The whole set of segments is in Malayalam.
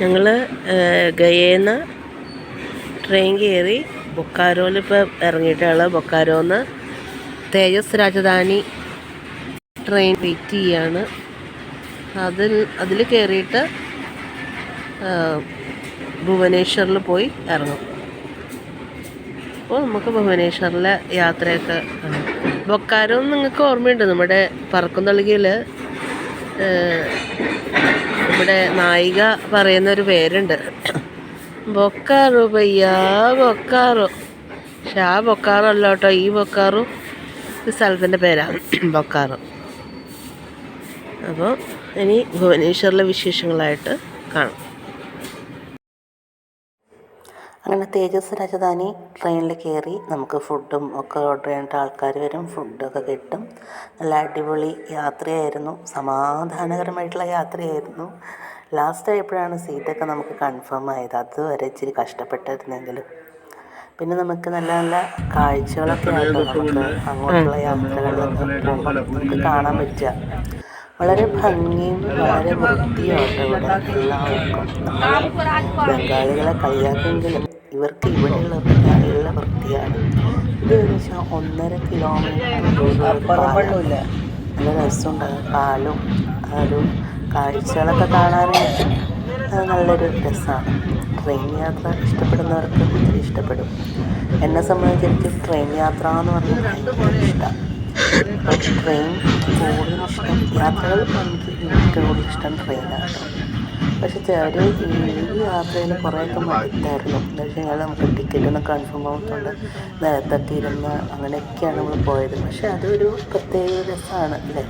ഞങ്ങൾ ഗയേന്ന് ട്രെയിൻ കയറി ബൊക്കാരോയിൽ ഇപ്പോൾ ഇറങ്ങിയിട്ടുള്ള ബൊക്കാരോന്ന്. തേജസ് രാജധാനി ട്രെയിൻ വെയിറ്റ് ചെയ്യാണ്. അതിൽ അതിൽ കയറിയിട്ട് ഭുവനേശ്വറിൽ പോയി ഇറങ്ങും അപ്പോൾ നമുക്ക് ഭുവനേശ്വറിലെ യാത്രയൊക്കെ ബൊക്കാരോ നിങ്ങൾക്ക് ഓർമ്മയുണ്ട് നമ്മുടെ പറക്കുന്തളികയിൽ നമ്മുടെ നായിക പറയുന്ന ഒരു പേരുണ്ട്. ബൊക്കാറു പയ്യാ ബൊക്കാറു. പക്ഷെ ആ ബൊക്കാറു അല്ല കേട്ടോ ഈ ബൊക്കാറു ഈ സ്ഥലത്തിന്റെ പേരാണ് ബൊക്കാറു. അപ്പോൾ ഇനി ഭുവനേശ്വറിലെ വിശേഷങ്ങളായിട്ട് കാണാം. അങ്ങനെ തേജസ് രാജധാനി ട്രെയിനിൽ കയറി നമുക്ക് ഫുഡും ഒക്കെ ഓർഡർ ചെയ്യേണ്ട ആൾക്കാർ വരും. ഫുഡൊക്കെ കിട്ടും. നല്ല അടിപൊളി യാത്രയായിരുന്നു. സമാധാനകരമായിട്ടുള്ള യാത്രയായിരുന്നു. ലാസ്റ്റ് ആയപ്പോഴാണ് സീറ്റൊക്കെ നമുക്ക് കൺഫേം ആയത്. അതുവരെ ഇച്ചിരി കഷ്ടപ്പെട്ടിരുന്നെങ്കിലും. പിന്നെ നമുക്ക് നല്ല നല്ല കാഴ്ചകളൊക്കെ ആയിരുന്നു നമുക്ക് അങ്ങോട്ടുള്ള യാത്രകളിലൊക്കെ നമുക്ക് കാണാൻ പറ്റുക. വളരെ ഭംഗിയും വളരെ വൃത്തിയുമാണ് ഇവിടെ എല്ലാവർക്കും. ബംഗാളികളെ കളിയാക്കെങ്കിലും ഇവർക്ക് ഇവിടെയുള്ളവർക്ക് നല്ല വൃത്തിയാണ്. ഇത് ഏകദേശം ഒന്നര കിലോമീറ്റർ നല്ല രസമുണ്ട്. പാലും ആ ഒരു കാഴ്ചകളൊക്കെ കാണാനായിട്ട് നല്ലൊരു രസമാണ് ട്രെയിൻ യാത്ര ഇഷ്ടപ്പെടുന്നവർക്ക് ഒത്തിരി ഇഷ്ടപ്പെടും. എന്നെ സംബന്ധിച്ച് എനിക്ക് ട്രെയിൻ യാത്ര എന്ന് പറഞ്ഞാൽ ഭയങ്കര ഇഷ്ടമാണ് ട്രെയിൻ കൂടുതൽ ഇഷ്ടം യാത്രകൾ എനിക്ക് ഏറ്റവും കൂടുതൽ ഇഷ്ടം ട്രെയിനാണ്. പക്ഷെ ചില ഈ യാത്രയിൽ കുറേയൊക്കെ മടുത്തായിരുന്നു. പക്ഷേ ഞങ്ങൾ നമുക്ക് നമുക്ക് ഒന്ന് കൺഫേം ആവുന്നുണ്ട്. നേരത്തെ ഇരുന്ന് അങ്ങനെയൊക്കെയാണ് നമ്മൾ പോയത്. പക്ഷെ അതൊരു പ്രത്യേക രസമാണ് അല്ലേ?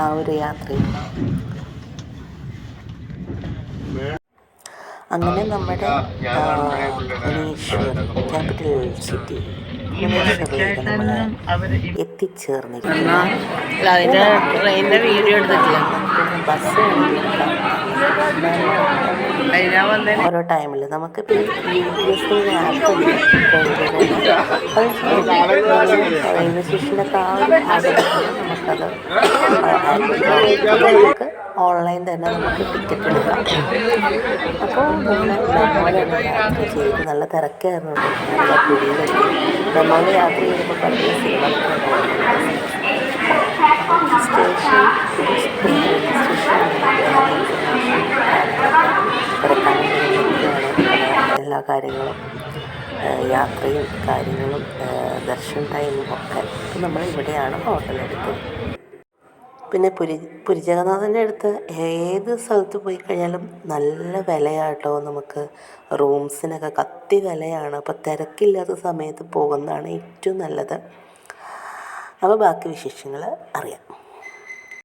ആ ഒരു യാത്രയിൽ. അങ്ങനെ നമ്മുടെ ക്യാപിറ്റൽ സിറ്റി എത്തിച്ചേർന്നിരിക്കുന്നു. അല്ല അതിന്റെ ട്രെയിനിന്റെ വീഡിയോ എടുത്തിട്ടില്ല. ഓരോ ടൈമിൽ നമുക്ക് നമുക്കത് നമുക്ക് ഓൺലൈൻ തന്നെ നമുക്ക് ടിക്കറ്റ് എടുക്കാം. അപ്പോൾ നമ്മളെ യാത്ര ചെയ്ത് നല്ല തിരക്കായിരുന്നു നമ്മൾ യാത്ര ചെയ്തപ്പോൾ പറഞ്ഞ സിനിമ സ്റ്റേഷൻ എല്ലാ കാര്യങ്ങളും യാത്രയും കാര്യങ്ങളും ദർശൻ ടൈമും ഒക്കെ അപ്പം നമ്മൾ ഇവിടെയാണ് ഹോട്ടൽ എടുത്തത് പിന്നെ പുരി പുരി ജഗന്നാഥന്റെ അടുത്ത് ഏത് സ്ഥലത്ത് പോയി കഴിഞ്ഞാലും നല്ല വിലയാട്ടോ നമുക്ക്. റൂംസിനൊക്കെ കത്തി വിലയാണ്. അപ്പോൾ തിരക്കില്ലാത്ത സമയത്ത് പോകുന്നതാണ് ഏറ്റവും നല്ലത്. അപ്പോൾ ബാക്കി വിശേഷങ്ങൾ അറിയാം.